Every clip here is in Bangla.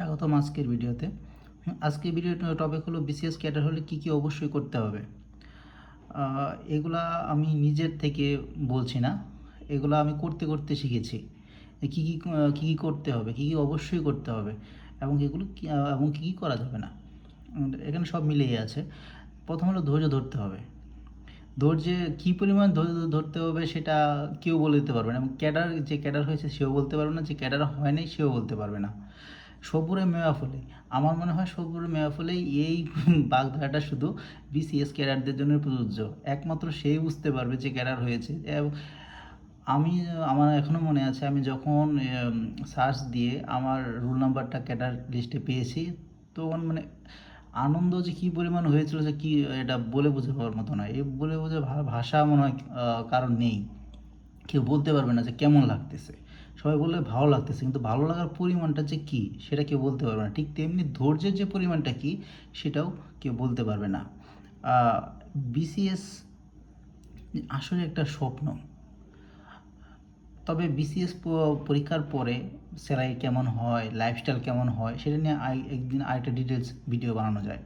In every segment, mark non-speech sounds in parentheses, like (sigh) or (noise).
স্বাগতম আজকের ভিডিওতে। আজকের ভিডিও টপিক হলো বিসিএস ক্যাডার হলে কি কি অবশ্যই করতে হবে। এগুলা আমি নিজের থেকে বলছি না। এগুলা আমি করতে করতে শিখেছি। কী কী কী কী করতে হবে, কী কী অবশ্যই করতে হবে, এবং এগুলো এবং কী কী করা যাবে না। এখানে সব মিলিয়ে আছে। প্রথম হলো ধৈর্য ধরতে হবে। ধৈর্যে কী পরিমাণ ধৈর্য ধরতে হবে সেটা কেউ বলে দিতে পারবে না, এবং ক্যাডার যে ক্যাডার হয়েছে সেও বলতে পারবে না, যে ক্যাডার হয় নাই সেও বলতে পারবে না। সবুরে মেওয়া ফলে। আমার মনে হয় সবুরে মেওয়া ফলে এই (laughs) বাগধারাটা শুধু বিসিএস ক্যাডারদের জন্য প্রযোজ্য। একমাত্র সেই বুঝতে পারবে যে ক্যাডার হয়েছে। আমি, আমার এখনও মনে আছে, আমি যখন সার্চ দিয়ে আমার রোল নাম্বারটা ক্যাডার লিস্টে পেয়েছি, তখন মানে আনন্দ যে কী পরিমাণ হয়েছিল যে কী এটা বলে বোঝাবার মতো নয়। এই বলে বোঝা ভাষা মনে হয় কারণ নেই। কেউ বলতে পারবে না যে কেমন লাগতেছে। সবাই বললে ভালো লাগতেছে, কিন্তু ভালো লাগার পরিমাণটা যে কী, সেটা কেউ বলতে পারবে না। ঠিক তেমনি ধৈর্যের যে পরিমাণটা কী, সেটাও কেউ বলতে পারবে না। বিসিএস আসলে একটা স্বপ্ন। তবে বিসিএস পরীক্ষার পরে স্যালারি কেমন হয় লাইফস্টাইল কেমন হয়, সেটা নিয়ে একদিন আরেকটা ডিটেলস ভিডিও বানানো যায়।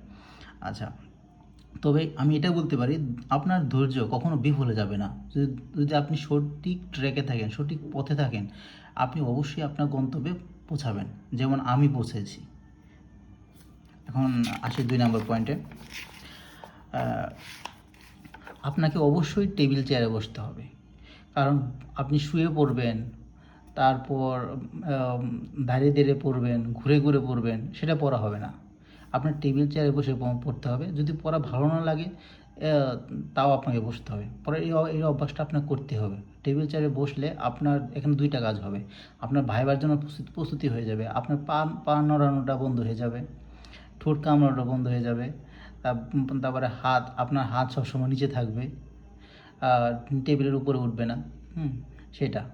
আচ্ছা তবে আমি এটা বলতে পারি, আপনার ধৈর্য কখনো বিফলে যাবে না। যদি যদি আপনি সঠিক ট্র্যাকে থাকেন, সঠিক পথে থাকেন, আপনি অবশ্যই আপনার গন্তব্যে পৌঁছাবেন। যেমন আমি পৌঁছেছি। এখন আসি দুই নম্বর পয়েন্টে আপনাকে অবশ্যই টেবিল চেয়ারে বসতে হবে। কারণ আপনি শুয়ে পড়বেন, তারপর দাঁড়িয়ে দাঁড়িয়ে পড়বেন, ঘুরে ঘুরে পড়বেন, সেটা পড়া হবে না। আপনার টেবিল চেয়ারে বসে পড়তে হবে। যদি পড়া ভালো না লাগে তাও আপনাকে বসতে হবে। পরে এই এই অভ্যাসটা আপনাকে করতে হবে। টেবিল চেয়ারে বসলে আপনার এখানে দুইটা কাজ হবে। আপনার ভাইবার জন্য প্রস্তুতি হয়ে যাবে। আপনার পা পা নড়ানোটা বন্ধ হয়ে যাবে। ঠোঁট কামড়ানোটা বন্ধ হয়ে যাবে। তার- তারপরে হাত, আপনার হাত সবসময় নিচে থাকবে। টেবিলের উপরে উঠবে না। হুম, সেটা।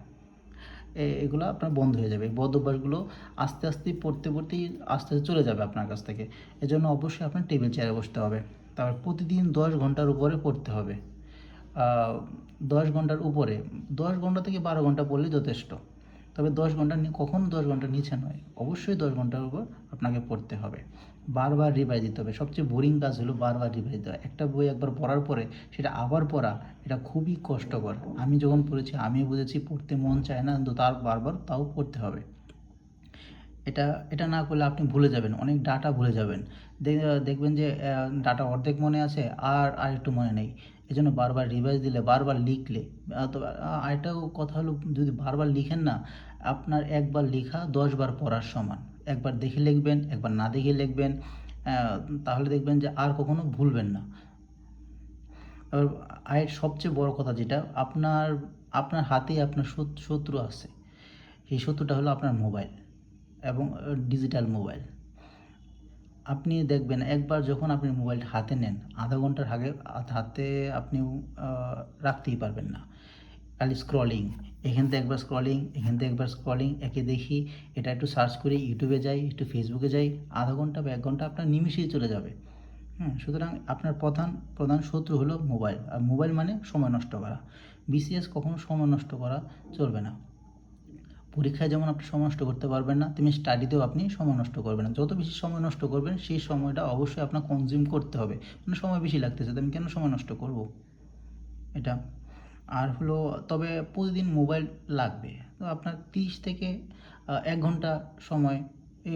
এগুলো আপনার বন্ধ হয়ে যাবে। বদ অভ্যাসগুলো আস্তে আস্তে পড়তে পড়তেই আস্তে আস্তে চলে যাবে আপনার কাছ থেকে। এজন্য অবশ্যই আপনার টেবিল চেয়ারে বসতে হবে। তারপর প্রতিদিন দশ ঘণ্টার উপরে পড়তে হবে। দশ ঘণ্টার উপরে, দশ ঘণ্টা থেকে বারো ঘণ্টা পড়লে যথেষ্ট। তবে দশ ঘণ্টা কখনো দশ ঘণ্টা নিচে নয় অবশ্যই দশ ঘণ্টার উপর আপনাকে পড়তে হবে। বারবার রিভাইজ দিতে হবে। সবচেয়ে বোরিং কাজ হলো বারবার রিভাইজ দেওয়া। একটা বই একবার পড়ার পরে সেটা আবার পড়া এটা খুবই কষ্টকর। আমি যখন পড়েছি আমিও বুঝেছি পড়তে মন চায় না কিন্তু তার বারবার তাও পড়তে হবে। এটা এটা না করলে আপনি ভুলে যাবেন অনেক ডাটা ভুলে যাবেন। দেখবেন যে ডাটা অর্ধেক মনে আছে আর আর একটু মনে নেই। এই জন্য বারবার রিভাইজ দিলে বারবার লিখলে তো আহ, আরেকটাও কথা হলো যদি বারবার লিখেন না আপনার একবার লেখা, দশবার পড়ার সমান। একবার দেখে লিখবেন, একবার না দেখে লিখবেন তাহলে দেখবেন যে আর কখনো ভুলবেন না। আর আর সবচেয়ে বড় কথা যেটা, আপনার আপনার হাতেই আপনার শত্রু আছে। এই শত্রুটা হলো আপনার মোবাইল এবং ডিজিটাল মোবাইল। আপনি দেখবেন একবার যখন আপনি মোবাইলটা হাতে নেন, আধা ঘণ্টার আগে হাতে আপনি রাখতেই পারবেন না। খালি স্ক্রলিং এখান থেকে একবার স্ক্রলিং এখান থেকে একবার স্ক্রলিং একে দেখি, এটা একটু সার্চ করি ইউটিউবে যাই, একটু ফেসবুকে যাই, আধা ঘণ্টা বা এক ঘণ্টা আপনার নিমিশেই চলে যাবে। হুম সুতরাং আপনার প্রধান প্রধান শত্রু হলো মোবাইল আর মোবাইল মানে সময় নষ্ট করা। বিসিএস কখনো সময় নষ্ট করা চলবে না। পরীক্ষায় যেমন আপনি সময় নষ্ট করতে পারবেন না, তেমনি স্টাডিতেও আপনি সময় নষ্ট করবেন না। যত বেশি সময় নষ্ট করবেন, সেই সময়টা অবশ্যই আপনার কনজিউম করতে হবে। মানে সময় বেশি লাগতেছে, তো আমি কেন সময় নষ্ট করব? এটা আর হলো, তবে প্রতিদিন মোবাইল লাগবে। তো আপনার তিরিশ থেকে এক ঘণ্টা সময়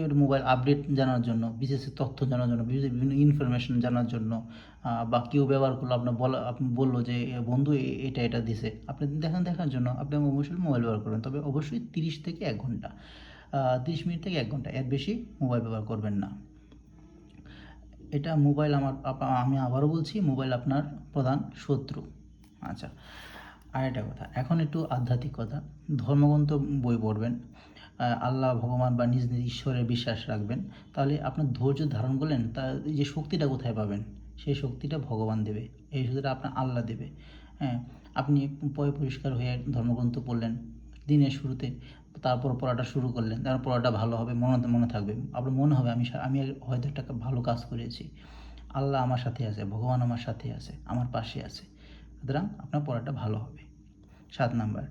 এর মোবাইল আপডেট জানার জন্য, বিশেষ তথ্য জানার জন্য বিভিন্ন ইনফরমেশন জানার জন্য বা কেউ ব্যবহার করল, আপনার বলা, আপনি বলল যে বন্ধু এটা এটা দিছে। আপনি দেখেন, দেখার জন্য আপনি অবশ্যই মোবাইল ব্যবহার করবেন তবে অবশ্যই তিরিশ থেকে এক ঘণ্টা তিরিশ মিনিট থেকে এক ঘণ্টা, এর বেশি মোবাইল ব্যবহার করবেন না। এটা মোবাইল আমার আমি আবারও বলছি, মোবাইল আপনার প্রধান শত্রু। আচ্ছা। আর একটা কথা, এখন একটু আধ্যাত্মিক কথা ধর্মগ্রন্থ বই পড়বেন আল্লাহ, ভগবান বা নিজ নিজ ঈশ্বরের বিশ্বাস রাখবেন, তাহলে আপনার ধৈর্য ধারণ করলেন, তা যে শক্তিটা কোথায় পাবেন? সেই শক্তিটা ভগবান দেবে, এই শক্তিটা আপনার আল্লাহ দেবে। হ্যাঁ আপনি পয় পরিষ্কার হয়ে ধর্মগ্রন্থ পড়লেন, দিনের শুরুতে তারপর পড়াটা শুরু করলেন, তারপর পড়াটা ভালো হবে, মনে মনে থাকবে, আপনার মনে হবে আমি আমি হয়তো একটা ভালো কাজ করেছি। আল্লাহ আমার সাথে আছে, ভগবান আমার সাথে আছে, আমার পাশে আছে, সুতরাং আপনার পড়াটা ভালো হবে। সাত নাম্বার।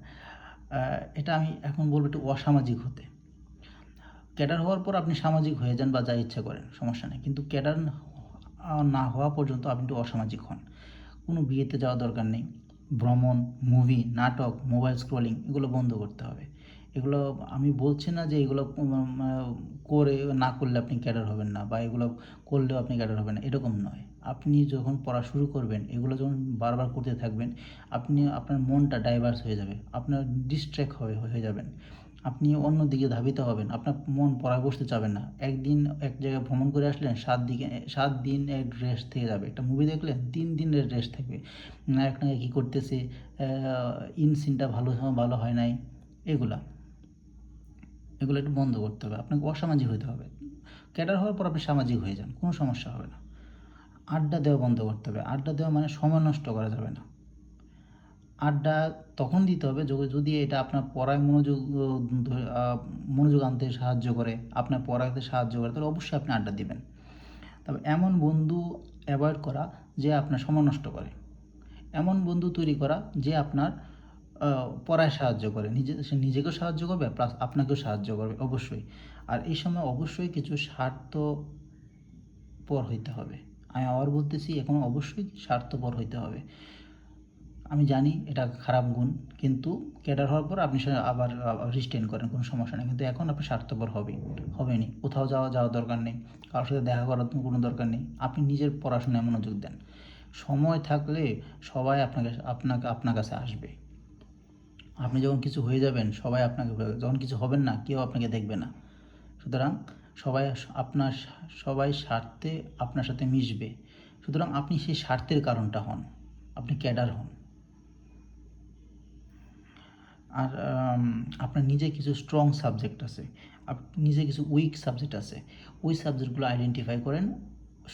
এটা আমি এখন বলব একটু অসামাজিক হতে। ক্যাডার হওয়ার পর আপনি সামাজিক হয়ে যান বা যা ইচ্ছা করেন, সমস্যা নেই। কিন্তু ক্যাডার না হওয়া পর্যন্ত আপনি একটু অসামাজিক হন। কোনো বিয়েতে যাওয়া দরকার নেই। ভ্রমণ মুভি নাটক মোবাইল স্ক্রলিং এগুলো বন্ধ করতে হবে। এগুলো আমি বলছি না যে এগুলো করে না করলে আপনি ক্যাডার হবেন না বা এগুলো করলেও আপনি ক্যাডার হবেন না। এরকম নয়। আপনি যখন পড়া শুরু করবেন, এগুলো যখন বারবার করতে থাকবেন, আপনি, আপনার মনটা ডাইভার্স হয়ে যাবে, আপনার ডিস্ট্র্যাক্ট হয়ে হয়ে যাবেন। আপনি অন্য দিকে ধাবিত হবেন, আপনার মন পড়ায় বসতে চাবেন না। একদিন এক জায়গায় ভ্রমণ করে আসলেন, সাত দিকে, সাত দিন এক রেস্ট থেকে যাবে। একটা মুভি দেখলেন, তিন দিনের রেস্ট থাকবে। নায়ক নায়ক কী করতেছে ইন সিনটা ভালো ভালো হয় নাই, এগুলা। এগুলো একটু বন্ধ করতে হবে, আপনাকে অসামাজিক হতে হবে। ক্যাডার হওয়ার পর আপনি সামাজিক হয়ে যান, কোনো সমস্যা হবে না। আড্ডা দেওয়া বন্ধ করতে হবে। আড্ডা দেওয়া মানে সময় নষ্ট করা যাবে না। আড্ডা তখন দিতে হবে যদি এটা আপনার পড়ায় মনোযোগ মনোযোগ আনতে সাহায্য করে, আপনার পড়াতে সাহায্য করে, তাহলে অবশ্যই আপনি আড্ডা দিবেন। তবে এমন বন্ধু অ্যাভয়েড করা যে আপনার সময় নষ্ট করে। এমন বন্ধু তৈরি করা যে আপনার পড়ায় সাহায্য করে। নিজে, সে নিজেকেও সাহায্য করবে, প্লাস আপনাকেও সাহায্য করবে, অবশ্যই। আর এই সময় অবশ্যই কিছু স্বার্থপর হইতে হবে। আমি আবার বলতেছি, এখন অবশ্যই স্বার্থপর হইতে হবে। আমি জানি এটা খারাপ গুণ, কিন্তু ক্যাডার হওয়ার পর আপনি আবার রিস্টেন করেন, কোনো সমস্যা নেই। কিন্তু এখন আপনি স্বার্থপর হবেই হবেনি কোথাও যাওয়া যাওয়ার দরকার নেই। কারোর সাথে দেখা করার কোনো দরকার নেই। আপনি নিজের পড়াশোনায় মনোযোগ দেন। সময় থাকলে সবাই আপনাকে আপনাকে, আপনার কাছে আসবে। আপনি যখন কিছু হয়ে যাবেন, সবাই আপনাকে, যখন কিছু হবেন না, কেউ আপনাকে দেখবে না। সুতরাং সবাই আপনার সবাই স্বার্থে আপনার সাথে মিশবে। সুতরাং আপনি সেই স্বার্থের কারণটা হন, আপনি ক্যাডার হন। আর আপনার নিজে কিছু স্ট্রং সাবজেক্ট আছে নিজে কিছু উইক সাবজেক্ট আছে, ওই সাবজেক্টগুলো আইডেন্টিফাই করেন।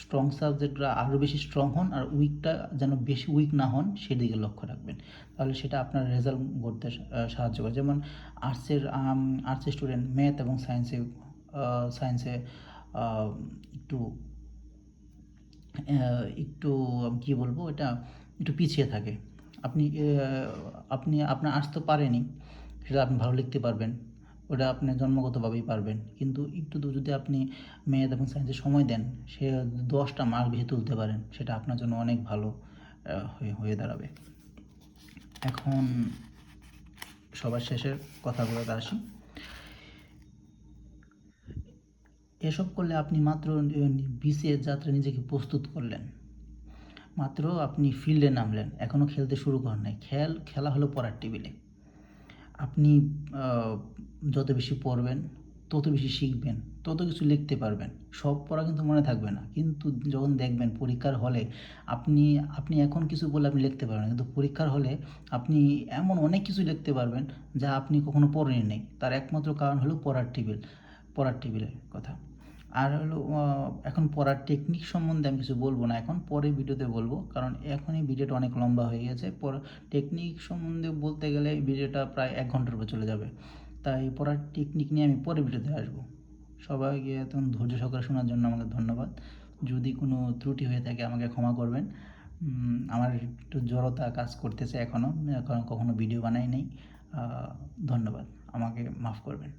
স্ট্রং সাবজেক্টরা আরও বেশি স্ট্রং হন আর উইকটা যেন বেশি উইক না হন, সেদিকে লক্ষ্য রাখবেন। তাহলে সেটা আপনার রেজাল্ট করতে সাহায্য করে। যেমন আর্টসের আর্টসের স্টুডেন্ট ম্যাথ এবং সায়েন্সে সায়েন্সে একটু একটু কী বলব, এটা একটু পিছিয়ে থাকে। আপনি আপনি আপনার আসতে পারেনি, সেটা আপনি ভালো লিখতে পারবেন। ওটা আপনি জন্মগতভাবেই পারবেন। কিন্তু একটু যদি আপনি ম্যাথ এবং সায়েন্সে সময় দেন, সে দশটা মার্ক বেশি তুলতে পারেন, সেটা আপনার জন্য অনেক ভালো হয়ে হয়ে দাঁড়াবে। এখন সবার শেষের কথাগুলোতে আসি। এসব করলে আপনি মাত্র বিসিএস যাত্রা নিজেকে প্রস্তুত করলেন। মাত্র আপনি ফিল্ডে নামলেন। এখনও খেলতে শুরু করেন নাই। খেল, খেলা হলো পড়ার টেবিলে। আপনি যত বেশি পড়বেন, তত বেশি শিখবেন, তত কিছু লিখতে পারবেন। সব পড়া কিন্তু মনে থাকবে না। কিন্তু যখন দেখবেন পরীক্ষার হলে আপনি আপনি এখন কিছু বলে আপনি লিখতে পারবেন কিন্তু পরীক্ষার হলে আপনি এমন অনেক কিছু লিখতে পারবেন যা আপনি কখনো পড়েন নেই। তার একমাত্র কারণ হলো পড়ার টেবিল, পড়ার টেবিলের কথা। আর হলো এখন পড়ার টেকনিক সম্বন্ধে আমি কিছু বলব না। এখন পরে ভিডিওতে বলব, কারণ এখনই ভিডিওটা অনেক লম্বা হয়ে গেছে। পর টেকনিক সম্বন্ধে বলতে গেলে ভিডিওটা প্রায় এক ঘণ্টার উপর চলে যাবে। তাই পড়ার টেকনিক নিয়ে আমি পরে ভিডিওতে আসব। সবাইকে এত ধৈর্য সহকারে শোনার জন্য আমাকে ধন্যবাদ। যদি কোনো ত্রুটি হয়ে থাকে আমাকে ক্ষমা করবেন। আমার একটু জড়তা কাজ করতেছে এখনও এখন কখনো ভিডিও বানাই নাই। ধন্যবাদ। আমাকে মাফ করবেন।